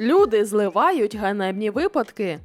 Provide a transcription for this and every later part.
Люди зливають ганебні випадки.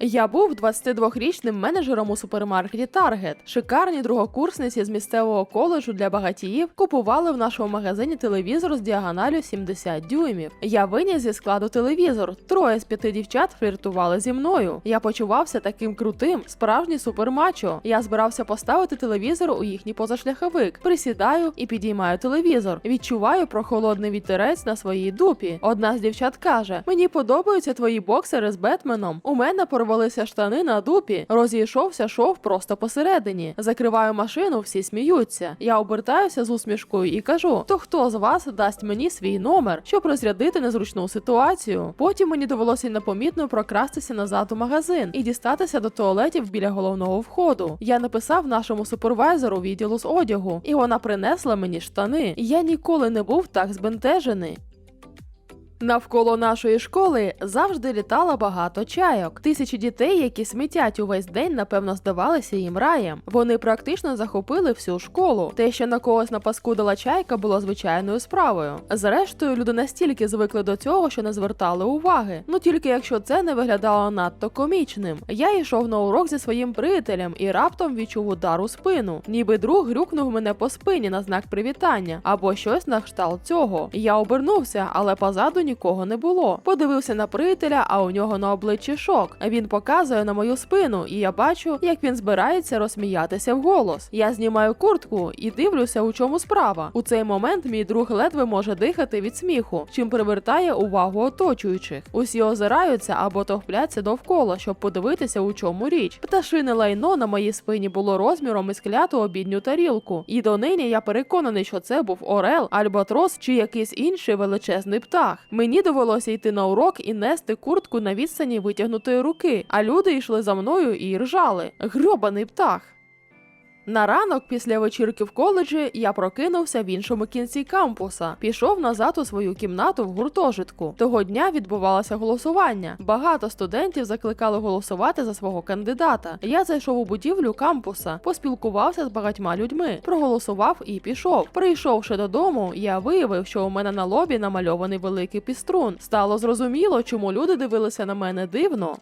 Я був 22-річним менеджером у супермаркеті Target. Шикарні другокурсниці з місцевого коледжу для багатіїв купували в нашому магазині телевізор з діагоналю 70 дюймів. Я виніс зі складу телевізор. Троє з п'яти дівчат фліртували зі мною. Я почувався таким крутим, справжній супермачо. Я збирався поставити телевізор у їхній позашляховик. Присідаю і підіймаю телевізор. Відчуваю прохолодний вітерець на своїй дупі. Одна з дівчат каже: Мені подобаються твої боксери з Бетменом. У мене порвалися штани на дупі. Розійшовся шов просто посередині. Закриваю машину, всі сміються. Я обертаюся з усмішкою і кажу: то хто з вас дасть мені свій номер, щоб розрядити незручну ситуацію? Потім мені довелося непомітно прокрастися назад у магазин і дістатися до туалетів біля головного входу. Я написав нашому супервайзеру відділу з одягу, і вона принесла мені штани. Я ніколи не був так збентежений. Навколо нашої школи завжди літало багато чайок. Тисячі дітей, які смітять увесь день, напевно, здавалися їм раєм. Вони практично захопили всю школу. Те, що на когось напаскудила чайка, було звичайною справою. Зрештою, люди настільки звикли до цього, що не звертали уваги. Ну тільки якщо це не виглядало надто комічним. Я йшов на урок зі своїм приятелем і раптом відчув удар у спину. Ніби друг грюкнув мене по спині на знак привітання або щось на кшталт цього. Я обернувся, але позаду нікого не було. Подивився на приятеля, а у нього на обличчі шок. Він показує на мою спину, і я бачу, як він збирається розсміятися вголос. Я знімаю куртку і дивлюся, у чому справа. У цей момент мій друг ледве може дихати від сміху, чим привертає увагу оточуючих. Усі озираються або товпляться довкола, щоб подивитися, у чому річ. Пташине лайно на моїй спині було розміром із кляту обідню тарілку. І донині я переконаний, що це був орел, альбатрос чи якийсь інший величезний птах. Мені довелося йти на урок і нести куртку на відстані витягнутої руки, а люди йшли за мною і ржали. Грьобаний птах. На ранок після вечірки в коледжі я прокинувся в іншому кінці кампуса, пішов назад у свою кімнату в гуртожитку. Того дня відбувалося голосування. Багато студентів закликали голосувати за свого кандидата. Я зайшов у будівлю кампуса, поспілкувався з багатьма людьми, проголосував і пішов. Прийшовши додому, я виявив, що у мене на лобі намальований великий піструн. Стало зрозуміло, чому люди дивилися на мене дивно.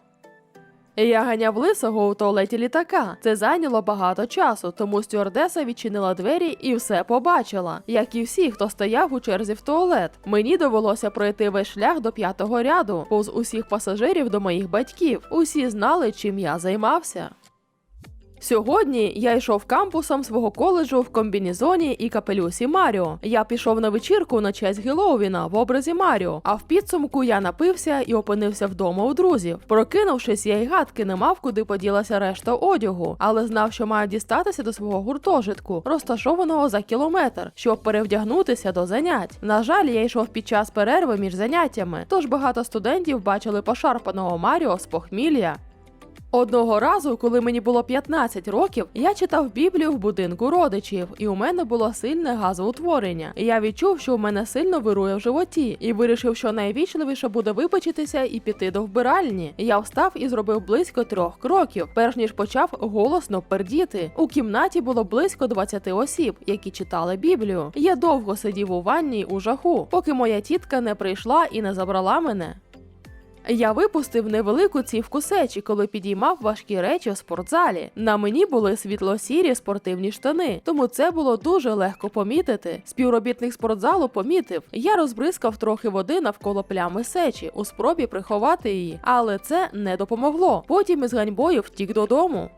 Я ганяв лисого у туалеті літака. Це зайняло багато часу, тому стюардеса відчинила двері і все побачила, як і всі, хто стояв у черзі в туалет. Мені довелося пройти весь шлях до п'ятого ряду, повз усіх пасажирів до моїх батьків. Усі знали, чим я займався. Сьогодні я йшов кампусом свого коледжу в комбінізоні і капелюсі Маріо. Я пішов на вечірку на честь Геловіна в образі Маріо, а в підсумку я напився і опинився вдома у друзів. Прокинувшись, я й гадки не мав, куди поділася решта одягу, але знав, що маю дістатися до свого гуртожитку, розташованого за кілометр, щоб перевдягнутися до занять. На жаль, я йшов під час перерви між заняттями, тож багато студентів бачили пошарпаного Маріо з похмілля. Одного разу, коли мені було 15 років, я читав Біблію в будинку родичів, і у мене було сильне газоутворення. Я відчув, що у мене сильно вирує в животі, і вирішив, що найвічливіше буде випечитися і піти до вбиральні. Я встав і зробив близько трьох кроків, перш ніж почав голосно пердіти. У кімнаті було близько 20 осіб, які читали Біблію. Я довго сидів у ванні у жаху, поки моя тітка не прийшла і не забрала мене. Я випустив невелику цівку сечі, коли підіймав важкі речі у спортзалі. На мені були світло-сірі спортивні штани, тому це було дуже легко помітити. Співробітник спортзалу помітив. Я розбризкав трохи води навколо плями сечі у спробі приховати її, але це не допомогло. Потім із ганьбою втік додому.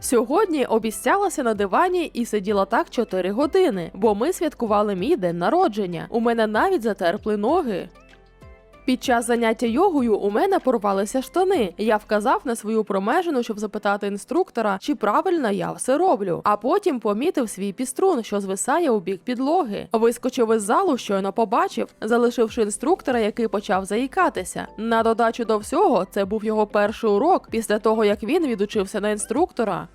Сьогодні обіцялася на дивані і сиділа так 4 години, бо ми святкували мій день народження. У мене навіть затерпли ноги. Під час заняття йогою у мене порвалися штани. Я вказав на свою промежину, щоб запитати інструктора, чи правильно я все роблю. А потім помітив свій піструн, що звисає у бік підлоги. Вискочив із залу, щойно побачив, залишивши інструктора, який почав заїкатися. На додачу до всього, це був його перший урок після того, як він відучився на інструктора.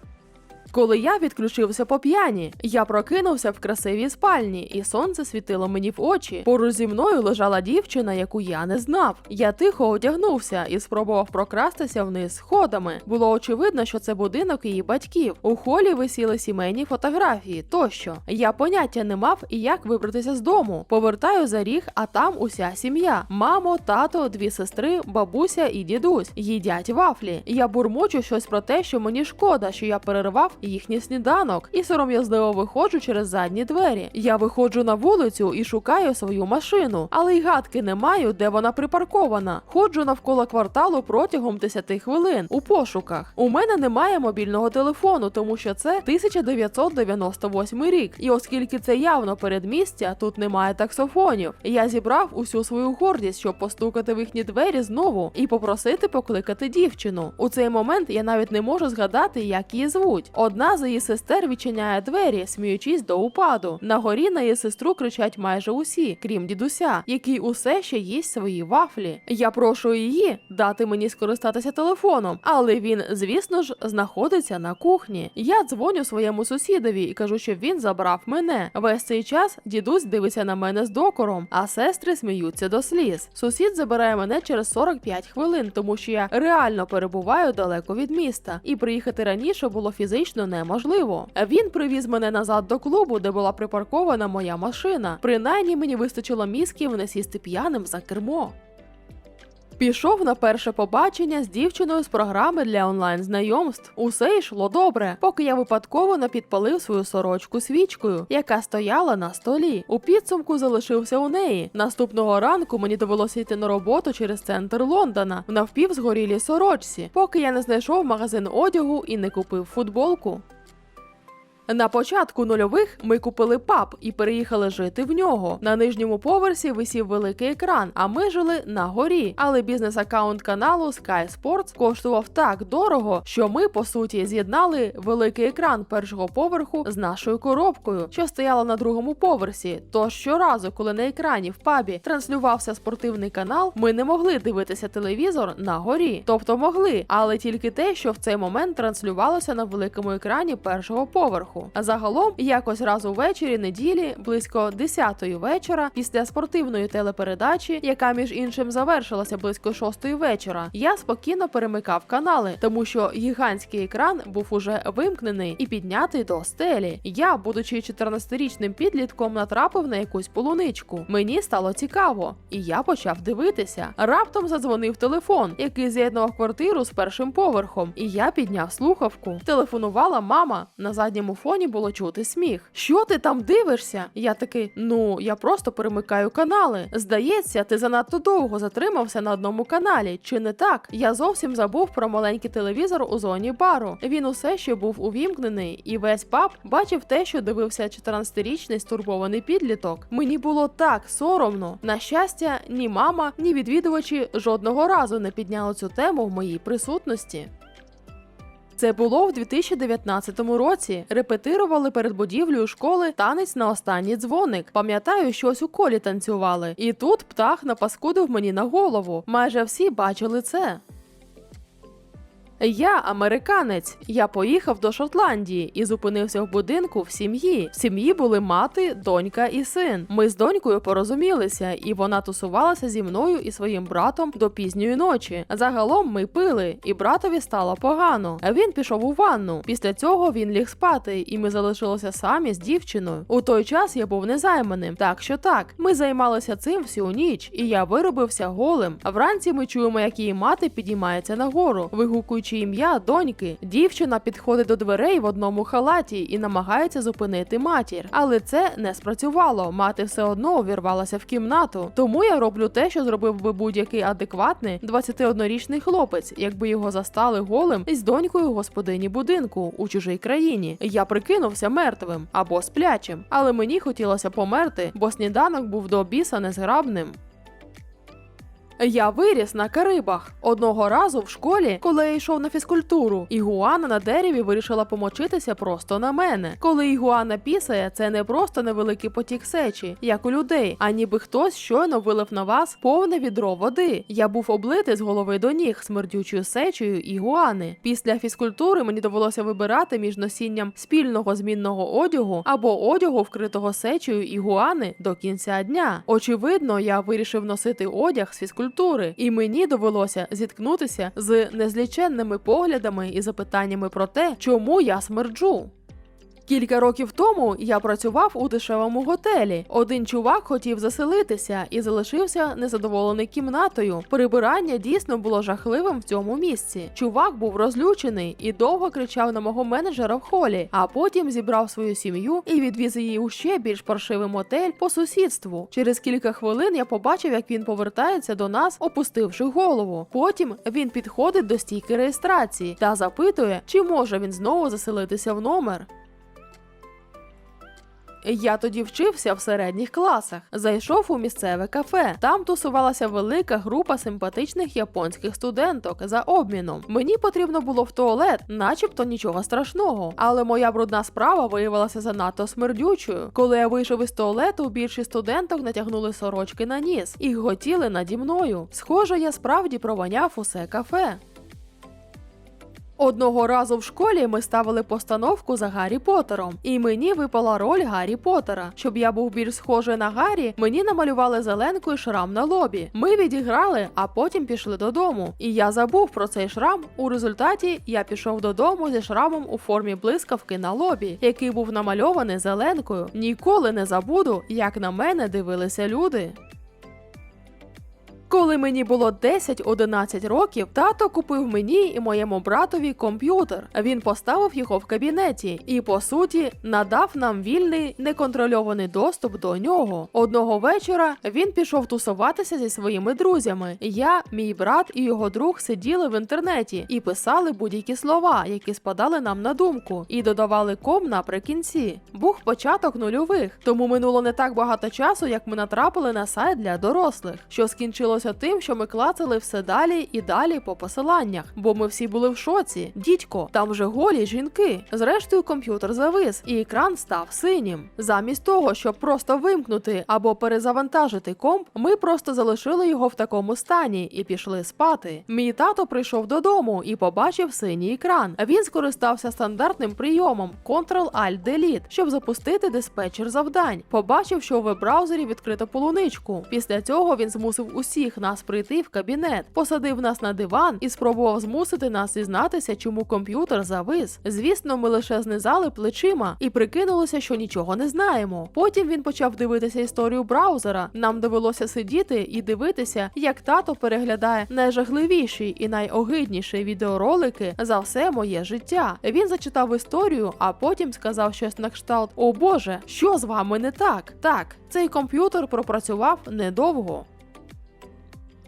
Коли я відключився по п'яні, я прокинувся в красивій спальні, і сонце світило мені в очі. Поруч зі мною лежала дівчина, яку я не знав. Я тихо одягнувся і спробував прокрастися вниз сходами. Було очевидно, що це будинок її батьків. У холі висіли сімейні фотографії тощо. Я поняття не мав і як вибратися з дому. Повертаю за ріг, а там уся сім'я: мамо, тато, дві сестри, бабуся і дідусь. Їдять вафлі. Я бурмочу щось про те, що мені шкода, що я перервав їхній сніданок, і сором'язливо виходжу через задні двері. Я виходжу на вулицю і шукаю свою машину, але й гадки не маю, де вона припаркована. Ходжу навколо кварталу протягом 10 хвилин у пошуках. У мене немає мобільного телефону, тому що це 1998 рік. І оскільки це явно передмістя, тут немає таксофонів. Я зібрав усю свою гордість, щоб постукати в їхні двері знову і попросити покликати дівчину. У цей момент я навіть не можу згадати, як її звуть. Одна з її сестер відчиняє двері, сміючись до упаду. На горі на її сестру кричать майже усі, крім дідуся, який усе ще їсть свої вафлі. Я прошу її дати мені скористатися телефоном, але він, звісно ж, знаходиться на кухні. Я дзвоню своєму сусідові і кажу, що він забрав мене. Весь цей час дідусь дивиться на мене з докором, а сестри сміються до сліз. Сусід забирає мене через 45 хвилин, тому що я реально перебуваю далеко від міста, і приїхати раніше було фізично неможливо. Він привіз мене назад до клубу, де була припаркована моя машина. Принаймні мені вистачило мізків не сісти п'яним за кермо. Пішов на перше побачення з дівчиною з програми для онлайн знайомств. Усе йшло добре, поки я випадково не підпалив свою сорочку свічкою, яка стояла на столі. У підсумку залишився у неї. Наступного ранку мені довелося йти на роботу через центр Лондона в навпівзгорілій сорочці, поки я не знайшов магазин одягу і не купив футболку. На початку нульових ми купили паб і переїхали жити в нього. На нижньому поверсі висів великий екран, а ми жили на горі. Але бізнес-аккаунт каналу Sky Sports коштував так дорого, що ми по суті з'єднали великий екран першого поверху з нашою коробкою, що стояла на другому поверсі. Тож щоразу, коли на екрані в пабі транслювався спортивний канал, ми не могли дивитися телевізор на горі. Тобто могли, але тільки те, що в цей момент транслювалося на великому екрані першого поверху. А загалом, якось раз увечері неділі, близько 10-ї вечора, після спортивної телепередачі, яка між іншим завершилася близько 6-ї вечора, я спокійно перемикав канали, тому що гігантський екран був уже вимкнений і піднятий до стелі. Я, будучи 14-річним підлітком, натрапив на якусь полуничку. Мені стало цікаво, і я почав дивитися. Раптом задзвонив телефон, який з'єднував квартиру з першим поверхом, і я підняв слухавку. Телефонувала мама на задньому фоні фоні було чути сміх. Що ти там дивишся? Я такий, ну я просто перемикаю канали. Здається, ти занадто довго затримався на одному каналі. Чи не так? Я зовсім забув про маленький телевізор у зоні бару. Він усе ще був увімкнений, і весь паб бачив те, що дивився 14-річний стурбований підліток. Мені було так соромно. На щастя, ні мама, ні відвідувачі жодного разу не підняли цю тему в моїй присутності. Це було в 2019 році. Репетирували перед будівлею школи танець на останній дзвоник. Пам'ятаю, щось у колі танцювали. І тут птах напаскудив мені на голову. Майже всі бачили це. Я американець. Я поїхав до Шотландії і зупинився в будинку в сім'ї. В сім'ї були мати, донька і син. Ми з донькою порозумілися, і вона тусувалася зі мною і своїм братом до пізньої ночі. Загалом ми пили, і братові стало погано. Він пішов у ванну. Після цього він ліг спати, і ми залишилися самі з дівчиною. У той час я був незайманим. Так що так, ми займалися цим всю ніч, і я виробився голим. А вранці ми чуємо, як її мати підіймається нагору, вигукуючи ім'я доньки. Дівчина підходить до дверей в одному халаті і намагається зупинити матір. Але це не спрацювало. Мати все одно увірвалася в кімнату. Тому я роблю те, що зробив би будь-який адекватний 21-річний хлопець, якби його застали голим із донькою господині будинку у чужій країні. Я прикинувся мертвим або сплячим, але мені хотілося померти, бо сніданок був до біса незграбним. Я виріс на Карибах. Одного разу в школі, коли я йшов на фізкультуру, ігуана на дереві вирішила помочитися просто на мене. Коли ігуана пісає, це не просто невеликий потік сечі, як у людей, а ніби хтось щойно вилив на вас повне відро води. Я був облитий з голови до ніг смердючою сечею ігуани. Після фізкультури мені довелося вибирати між носінням спільного змінного одягу або одягу, вкритого сечею ігуани до кінця дня. Очевидно, я вирішив носити одяг з фізкультури, і мені довелося зіткнутися з незліченними поглядами і запитаннями про те, чому я смерджу. Кілька років тому я працював у дешевому готелі. Один чувак хотів заселитися і залишився незадоволений кімнатою. Прибирання дійсно було жахливим в цьому місці. Чувак був розлючений і довго кричав на мого менеджера в холі, а потім зібрав свою сім'ю і відвіз її у ще більш паршивий мотель по сусідству. Через кілька хвилин я побачив, як він повертається до нас, опустивши голову. Потім він підходить до стійки реєстрації та запитує, чи може він знову заселитися в номер. Я тоді вчився в середніх класах. Зайшов у місцеве кафе. Там тусувалася велика група симпатичних японських студенток за обміном. Мені потрібно було в туалет, начебто нічого страшного. Але моя брудна справа виявилася занадто смердючою. Коли я вийшов із туалету, більшість студенток натягнули сорочки на ніс і готіли наді мною. Схоже, я справді прованяв усе кафе. Одного разу в школі ми ставили постановку за Гаррі Поттером, і мені випала роль Гаррі Поттера. Щоб я був більш схожий на Гаррі, мені намалювали зеленкою шрам на лобі. Ми відіграли, а потім пішли додому. І я забув про цей шрам. У результаті я пішов додому зі шрамом у формі блискавки на лобі, який був намальований зеленкою. Ніколи не забуду, як на мене дивилися люди. Коли мені було 10-11 років, тато купив мені і моєму братові комп'ютер. Він поставив його в кабінеті і, по суті, надав нам вільний неконтрольований доступ до нього. Одного вечора він пішов тусуватися зі своїми друзями. Я, мій брат і його друг сиділи в інтернеті і писали будь-які слова, які спадали нам на думку, і додавали ком наприкінці. Був початок нульових, тому минуло не так багато часу, як ми натрапили на сайт для дорослих, що скінчилося тим, що ми клацали все далі і далі по посиланнях, бо ми всі були в шоці. Дідько, там вже голі жінки. Зрештою, комп'ютер завис, і екран став синім. Замість того, щоб просто вимкнути або перезавантажити комп, ми просто залишили його в такому стані і пішли спати. Мій тато прийшов додому і побачив синій екран. Він скористався стандартним прийомом Ctrl-Alt-Delete, щоб запустити диспетчер завдань. Побачив, що у веб-браузері відкрито полуничку. Після цього він змусив усіх нас прийти в кабінет, посадив нас на диван і спробував змусити нас зізнатися, чому комп'ютер завис. Звісно, ми лише знизали плечима і прикинулося, що нічого не знаємо. Потім він почав дивитися історію браузера. Нам довелося сидіти і дивитися, як тато переглядає найжахливіші і найогидніші відеоролики за все моє життя. Він зачитав історію, а потім сказав щось на кшталт: О Боже, що з вами не так? Так, цей комп'ютер пропрацював недовго.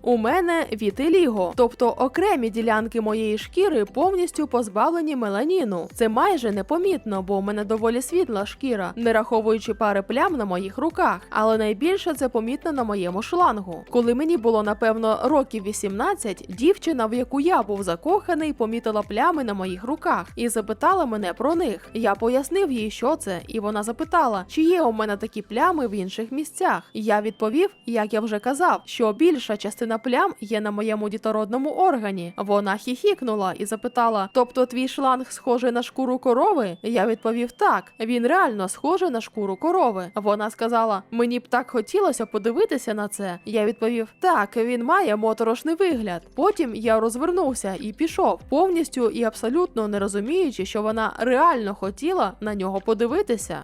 У мене вітиліго, тобто окремі ділянки моєї шкіри повністю позбавлені меланіну. Це майже непомітно, бо у мене доволі світла шкіра, не раховуючи пари плям на моїх руках. Але найбільше це помітно на моєму шлангу. Коли мені було напевно років 18, дівчина, в яку я був закоханий, помітила плями на моїх руках і запитала мене про них. Я пояснив їй, що це, і вона запитала, чи є у мене такі плями в інших місцях. Я відповів, як я вже казав, що більша частина плям є на моєму дітородному органі. Вона хіхікнула і запитала: Тобто твій шланг схожий на шкуру корови? Я відповів так. Він реально схожий на шкуру корови. Вона сказала: Мені б так хотілося подивитися на це. Я відповів: Так, він має моторошний вигляд. Потім я розвернувся і пішов, повністю і абсолютно не розуміючи, що вона реально хотіла на нього подивитися.